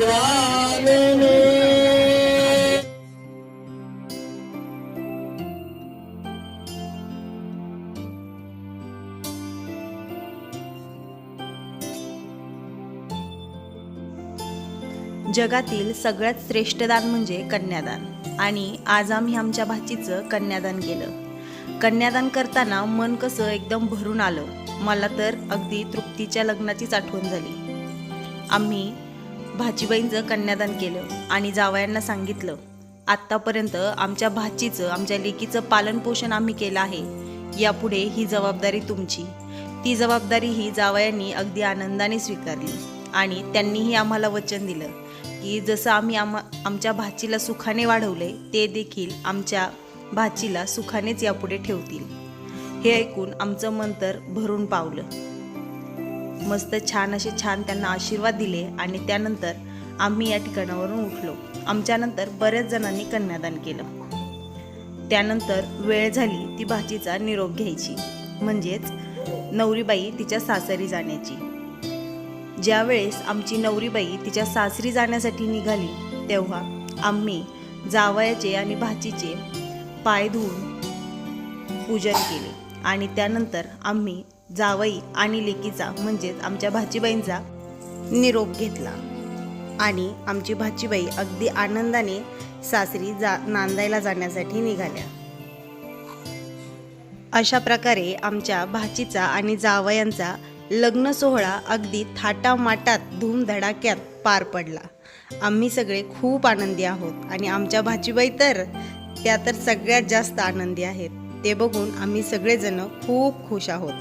जगातील सगळ्यात श्रेष्ठ दान म्हणजे कन्यादान. आणि आज आम्ही आमच्या भाचीचं कन्यादान केलं. कन्यादान करताना मन कसं एकदम भरून आलं. मला तर अगदी तृप्तीच्या लग्नाचीच आठवण झाली. आम्ही भाचीबाईंचं कन्यादान केलं आणि जावयांना सांगितलं आत्तापर्यंत आमच्या भाचीचं आमच्या लेकीचं पालनपोषण आम्ही केलं आहे. यापुढे ही जबाबदारी तुमची. ती जबाबदारी ही जावयांनी अगदी आनंदाने स्वीकारली आणि त्यांनीही आम्हाला वचन दिलं की जसं आम्ही आम्हा आमच्या भाचीला सुखाने वाढवले ते देखील आमच्या भाचीला सुखानेच यापुढे ठेवतील. हे ऐकून आमचं मन तर भरून पावलं. मस्त छान असे छान त्यांना आशीर्वाद दिले आणि त्यानंतर आम्ही या ठिकाणावरून उठलो. आमच्यानंतर बऱ्याच जणांनी कन्यादान केलं. त्यानंतर वेळ झाली ती भाचीचा निरोप घ्यायची. म्हणजेच नवरीबाई तिच्या सासरी जाण्याची. ज्यावेळेस आमची नवरीबाई तिच्या सासरी जाण्यासाठी निघाली तेव्हा आम्ही जावयाचे आणि भाचीचे पाय धुवून पूजन केले आणि त्यानंतर आम्ही जावई आणि लेकीचा म्हणजेच आमच्या भाचीबाईंचा निरोप घेतला. आणि आमची भाचीबाई अगदी आनंदाने सासरी जा नांदायला जाण्यासाठी निघाल्या. अशा प्रकारे आमच्या भाचीचा आणि जावयांचा लग्न सोहळा अगदी थाटामाटात धूमधडाक्यात पार पडला. आम्ही सगळे खूप आनंदी आहोत आणि आमच्या भाचीबाई तर त्या तर सगळ्यात जास्त आनंदी आहेत. ते बघून आम्ही सगळेजण खूप खुश आहोत.